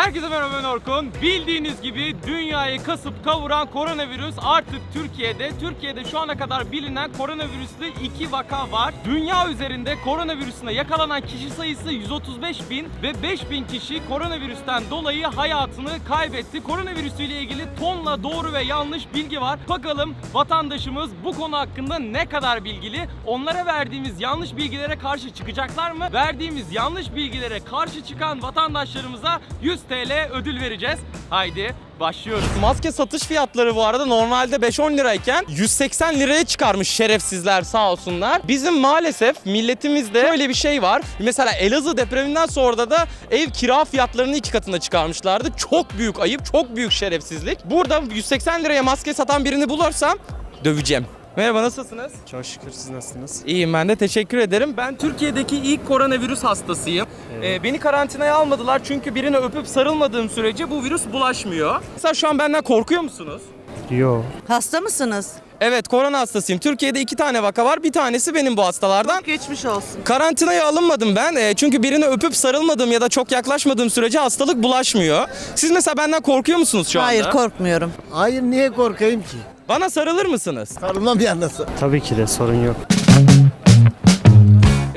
Herkese merhaba ben Orkun. Bildiğiniz gibi dünyayı kasıp kavuran koronavirüs artık Türkiye'de. Türkiye'de şu ana kadar bilinen koronavirüslü iki vaka var. Dünya üzerinde koronavirüsüne yakalanan kişi sayısı 135 bin ve 5 bin kişi koronavirüsten dolayı hayatını kaybetti. Koronavirüsüyle ilgili tonla doğru ve yanlış bilgi var. Bakalım vatandaşımız bu konu hakkında ne kadar bilgili? Onlara verdiğimiz yanlış bilgilere karşı çıkacaklar mı? Verdiğimiz yanlış bilgilere karşı çıkan vatandaşlarımıza 100 TL ödül vereceğiz. Haydi başlıyoruz. Maske satış fiyatları bu arada normalde 5-10 lirayken 180 liraya çıkarmış şerefsizler sağ olsunlar. Bizim maalesef milletimizde şöyle bir şey var. Mesela Elazığ depreminden sonra da ev kira fiyatlarını iki katına çıkarmışlardı. Çok büyük ayıp, çok büyük şerefsizlik. Burada 180 liraya maske satan birini bulursam döveceğim. Merhaba nasılsınız? Çok şükür siz nasılsınız? İyiyim ben de teşekkür ederim. Ben Türkiye'deki ilk koronavirüs hastasıyım. Ee, beni karantinaya almadılar çünkü birini öpüp sarılmadığım sürece bu virüs bulaşmıyor. Mesela şu an benden korkuyor musunuz? Yo. Hasta mısınız? Evet korona hastasıyım. Türkiye'de iki tane vaka var. Bir tanesi benim bu hastalardan. Geçmiş olsun. Karantinaya alınmadım ben. Ee, çünkü birini öpüp sarılmadığım ya da çok yaklaşmadığım sürece hastalık bulaşmıyor. Siz mesela benden korkuyor musunuz şu anda? Hayır korkmuyorum. Hayır niye korkayım ki? Bana sarılır mısınız? Sarılmam bir anlasın. Tabii ki de sorun yok.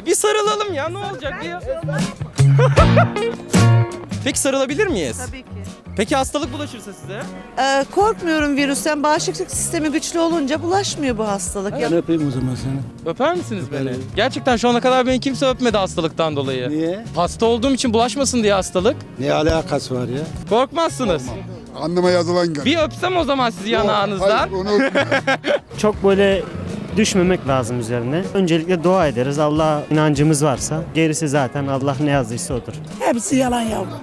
E, Bir sarılalım ya ne olacak ya? Peki sarılabilir miyiz? Tabii ki. Peki hastalık bulaşırsa size? Ee, korkmuyorum virüsten. Bağışıklık sistemi güçlü olunca bulaşmıyor bu hastalık. Ya- Ben öpeyim o zaman seni. Öper misiniz beni? Gerçekten şu ana kadar beni kimse öpmedi hastalıktan dolayı. Niye? Hasta olduğum için bulaşmasın diye hastalık. Ne alakası var ya? Korkmazsınız. Anneme yazılan gel. Bir öpsem o zaman sizi yanağınızdan. Hayır onu. Çok böyle düşmemek lazım üzerine. Öncelikle dua ederiz. Allah inancımız varsa gerisi zaten Allah ne yazdıysa odur. Hepsi yalan yavrum.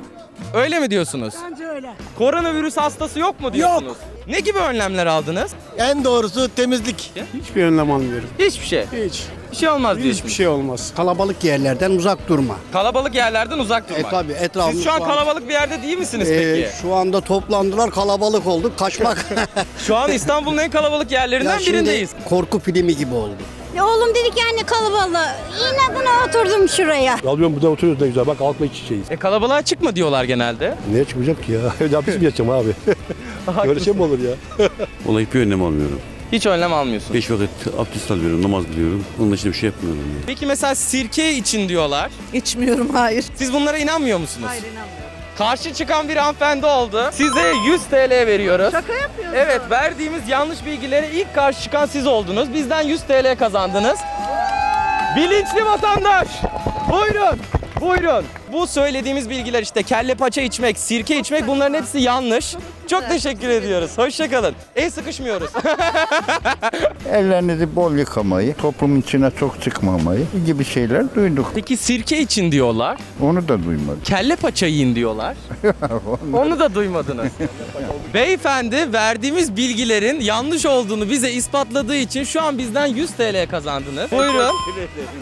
Öyle mi diyorsunuz? Bence öyle. Koronavirüs hastası yok mu diyorsunuz? Ne gibi önlemler aldınız? En doğrusu temizlik. Hiçbir önlem almıyorum. Hiçbir şey. Hiç. Bir şey olmaz Hiçbir diyorsunuz. şey olmaz. Kalabalık yerlerden uzak durma. Kalabalık yerlerden uzak E durmak. tabi etrafımız Siz şu an kalabalık bir yerde değil misiniz peki? şu anda toplandılar kalabalık olduk kaçmak. Şu an İstanbul'un en kalabalık yerlerinden ya şimdi birindeyiz. korku filmi gibi oldu. Ya oğlum dedik yani kalabalığı. İnadına oturdum şuraya. Alıyorum burada oturuyoruz ne güzel. Bak halkla iç içeyiz. E kalabalığa çıkma diyorlar genelde. Neye çıkmayacağım ki ya? Ne yapayım geçeceğim abi? Böyle şey mi olur ya? Vallahi hiçbir önlem almıyorum. Hiç önlem almıyorsun. Beş vakit abdest alıyorum, namaz kılıyorum. Onun dışında bir şey yapmıyorum. Yani. Peki mesela sirke için diyorlar. İçmiyorum hayır. Siz bunlara inanmıyor musunuz? Hayır inanmıyorum. Karşı çıkan bir hanımefendi oldu. Size 100 TL veriyoruz. Şaka yapıyorsun. Evet verdiğimiz yanlış bilgilere ilk karşı çıkan siz oldunuz. Bizden 100 TL kazandınız. Bilinçli vatandaş. Buyurun. Buyurun. Bu söylediğimiz bilgiler işte kelle paça içmek, sirke içmek bunların hepsi yanlış. Çok teşekkür ediyoruz. Hoşçakalın. El sıkışmıyoruz. Ellerinizi bol yıkamayı, toplumun içine çok çıkmamayı gibi şeyler duyduk. Peki sirke için diyorlar. Onu da duymadım. Kelle paça yiyin diyorlar. Onu da duymadınız. Beyefendi verdiğimiz bilgilerin yanlış olduğunu bize ispatladığı için şu an bizden 100 TL kazandınız. Buyurun.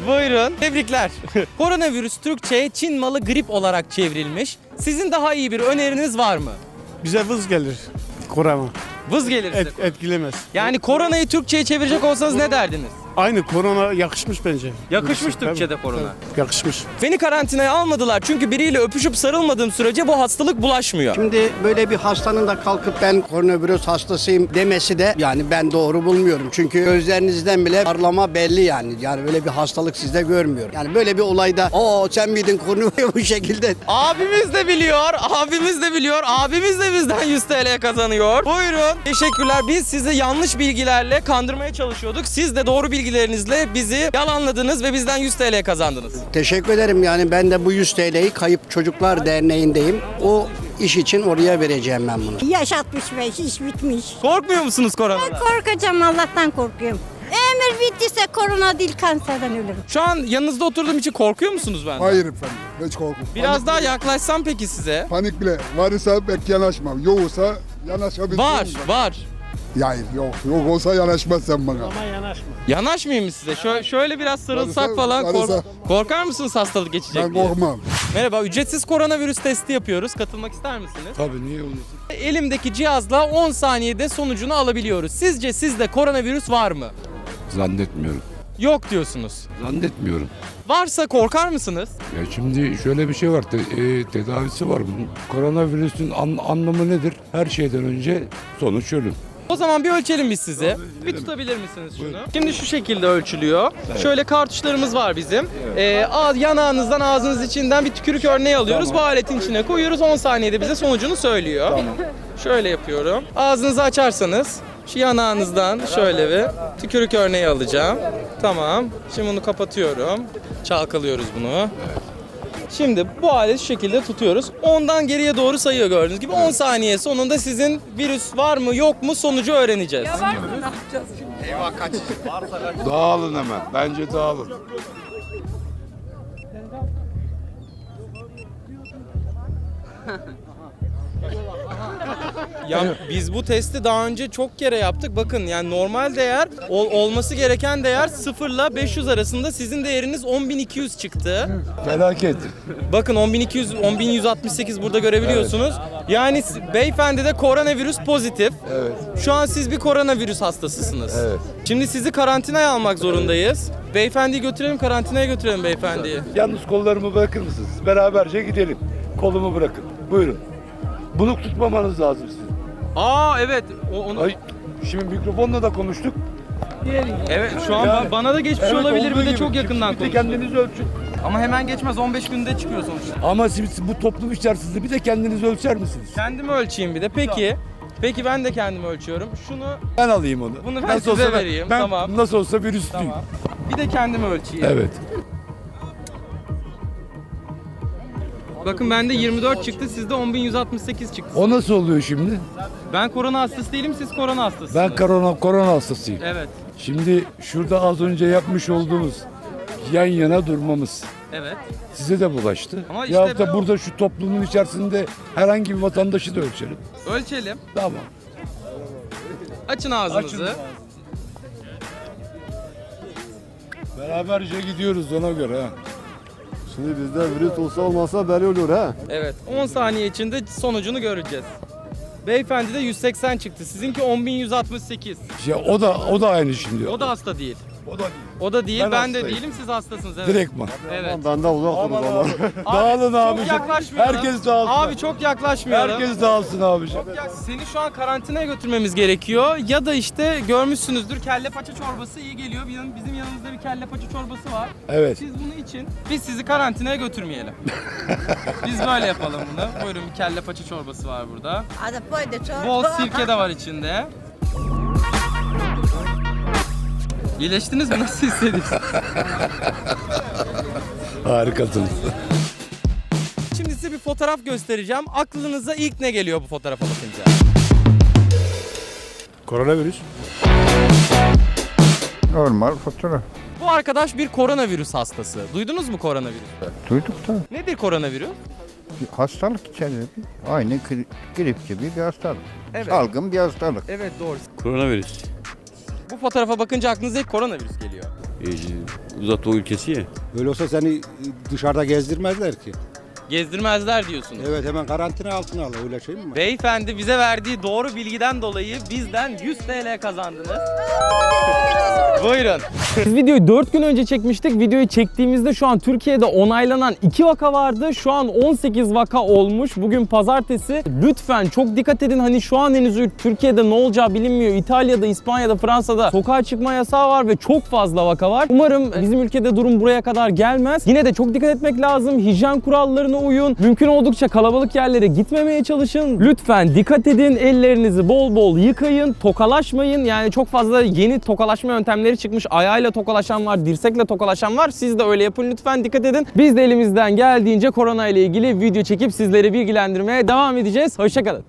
Buyurun. Tebrikler. Koronavirüs Türkçe'ye Çin malı grip olarak çevrilmiş. Sizin daha iyi bir öneriniz var mı? Bize vız gelir. Korona. Vız gelir size. Et, etkilemez. Yani koronayı Türkçe'ye çevirecek olsanız ne derdiniz? Aynı korona yakışmış bence. Yakışmış Tabii, Türkçe'de korona. tabii, yakışmış. Beni karantinaya almadılar çünkü biriyle öpüşüp sarılmadığım sürece bu hastalık bulaşmıyor. Şimdi böyle bir hastanın da kalkıp ben koronavirüs hastasıyım demesi de yani ben doğru bulmuyorum. Çünkü gözlerinizden bile parlama belli yani. Yani böyle bir hastalık sizde görmüyorum. Yani böyle bir olayda o sen miydin koronavirüs bu şekilde Abimiz de biliyor, abimiz de biliyor, abimiz de bizden 100 TL kazanıyor. Buyurun. Teşekkürler. Biz sizi yanlış bilgilerle kandırmaya çalışıyorduk. Siz de doğru bilgilerinizle bizi yalanladınız ve bizden 100 TL kazandınız. Teşekkür ederim yani ben de bu 100 TL'yi Kayıp Çocuklar Derneği'ndeyim. O iş için oraya vereceğim ben bunu. Yaş 65, iş bitmiş. Korkmuyor musunuz koronadan? Korkacağım Allah'tan korkuyorum. Ömür bittiyse korona değil kanserden ölürüm. Şu an yanınızda oturduğum için korkuyor musunuz benden? Hayır efendim. Hiç korkma. Biraz Panik daha bile- yaklaşsam peki size? Panik bile varsa pek yanaşmam. Yoksa yanaşabilirim. Var, var. Ya Hayır yok. Yok olsa yanaşmaz sen bana. Ama yanaşma. Yanaşmayayım mı size? Şöyle, şöyle biraz sarılsak Varsa- falan. Kork- varsa- korkar mısınız hastalık geçecek Ben diye? korkmam. Merhaba, ücretsiz koronavirüs testi yapıyoruz. Katılmak ister misiniz? Tabii niye olmasın? Elimdeki cihazla 10 saniyede sonucunu alabiliyoruz. Sizce sizde koronavirüs var mı? Zannetmiyorum. Yok diyorsunuz. Zannetmiyorum. Varsa korkar mısınız? Ya şimdi şöyle bir şey var. te- e, tedavisi var bunun. Koronavirüsün an- anlamı nedir? Her şeyden önce sonuç ölüm. O zaman bir ölçelim biz sizi. Bir tutabilir misiniz şunu? Şimdi şu şekilde ölçülüyor. Şöyle kartuşlarımız var bizim. Ee, yanağınızdan ağzınız içinden bir tükürük örneği alıyoruz. Bu aletin içine koyuyoruz. 10 saniyede bize sonucunu söylüyor. Şöyle yapıyorum. Ağzınızı açarsanız şu yanağınızdan şöyle bir tükürük örneği alacağım. Tamam. Şimdi bunu kapatıyorum. Çalkalıyoruz bunu. Şimdi bu aleti şu şekilde tutuyoruz. Ondan geriye doğru sayıyor gördüğünüz gibi. 10 saniye sonunda sizin virüs var mı yok mu sonucu öğreneceğiz. Dağılın hemen. Bence dağılın. Ya biz bu testi daha önce çok kere yaptık. Bakın yani normal değer ol- olması gereken değer 0 ile 500 arasında sizin değeriniz 10.200 çıktı. Felaket. Bakın 10.200 10.168 burada görebiliyorsunuz. Yani s- beyefendi de koronavirüs pozitif. Evet. Şu an siz bir koronavirüs hastasısınız. Evet. Şimdi sizi karantinaya almak zorundayız. Beyefendiyi götürelim karantinaya götürelim beyefendiyi. Yalnız kollarımı bırakır mısınız? Beraberce gidelim. Kolumu bırakın. Buyurun. Bunu tutmamanız lazım sizin. Aa evet. O, onu... Ay, şimdi mikrofonla da konuştuk. Evet şu an Yani- ba- bana da geçmiş Evet, olabilir olduğu bir de gibi. çok yakından Bir de konuştuk. kendiniz ölçün. Ama hemen geçmez 15 günde çıkıyor sonuçta. Ama siz bu toplum içerisinde bir de kendiniz ölçer misiniz? Kendimi ölçeyim bir de. Peki. Peki ben de kendimi ölçüyorum. Şunu Ben alayım onu. Bunu ben size olsa vereyim, Ben, tamam. Nasıl olsa virüslüyüm. tamam. Bir de kendimi ölçeyim. Evet. Bakın bende 24 çıktı, sizde 10.168 çıktı. O nasıl oluyor şimdi? Ben korona hastası değilim, siz korona hastasısınız. Ben korona, korona hastasıyım. Evet. Şimdi şurada az önce yapmış olduğumuz yan yana durmamız Evet. size de bulaştı. Ama ya işte da ben- burada şu toplumun içerisinde herhangi bir vatandaşı da ölçelim. Ölçelim. Tamam. Açın ağzınızı. Açın. Beraberce gidiyoruz ona göre ha. Şimdi bizde virüs olsa olmasa belli olur ha. Evet. 10 saniye içinde sonucunu göreceğiz. Beyefendi de 180 çıktı. Sizinki 10.168. Ya o da o da aynı şimdi. O da hasta değil. O da değil. O da değil, Ben ben, de hastayım. değilim, siz hastasınız. Evet. Direktman. Evet. Benden uzak durun ama. abi. Dağılın Çok abicim. yaklaşmayalım. Herkes dağılsın. Abi çok yaklaşmayalım. Herkes dağılsın abicim. Ya seni şu an karantinaya götürmemiz gerekiyor ya da işte görmüşsünüzdür kelle paça çorbası iyi geliyor. Bizim, bizim yanımızda bir kelle paça çorbası var. Evet. Siz bunu için biz sizi karantinaya götürmeyelim. biz böyle yapalım bunu. Buyurun bir kelle paça çorbası var burada. Poi de çorba. Bol sirke de var içinde. İyileştiniz mi? Nasıl hissediyorsunuz? Harikasınız. Şimdi size bir fotoğraf göstereceğim. Aklınıza ilk ne geliyor bu fotoğrafa bakınca? Koronavirüs. Normal fotoğraf. Bu arkadaş bir koronavirüs hastası. Duydunuz mu koronavirüsü? Duyduk da Nedir koronavirüs? bir hastalık içeride. Aynı gri- grip gibi bir hastalık. Evet. Salgın bir hastalık. Evet doğru. Koronavirüs. Bu fotoğrafa bakınca aklınıza ilk koronavirüs geliyor. Ee, uzak doğu ülkesi ya. Öyle olsa seni dışarıda gezdirmezler ki. Gezdirmezler diyorsunuz. Evet hemen karantina altına al. Öyle şey mi var? Beyefendi bize verdiği doğru bilgiden dolayı bizden 100 TL kazandınız. Buyurun. Biz videoyu 4 gün önce çekmiştik. Videoyu çektiğimizde şu an Türkiye'de onaylanan 2 vaka vardı. Şu an 18 vaka olmuş. Bugün pazartesi. Lütfen çok dikkat edin. Hani şu an henüz Türkiye'de ne olacağı bilinmiyor. İtalya'da, İspanya'da, Fransa'da sokağa çıkma yasağı var ve çok fazla vaka var. Umarım bizim ülkede durum buraya kadar gelmez. Yine de çok dikkat etmek lazım. Hijyen kurallarına uyun. Mümkün oldukça kalabalık yerlere gitmemeye çalışın. Lütfen dikkat edin. Ellerinizi bol bol yıkayın. Tokalaşmayın. Yani çok fazla yeni tokalaşma yöntemleri çıkmış. Ayağıyla tokalaşan var, dirsekle tokalaşan var. Siz de öyle yapın. Lütfen dikkat edin. Biz de elimizden geldiğince korona ile ilgili video çekip sizleri bilgilendirmeye devam edeceğiz. Hoşçakalın.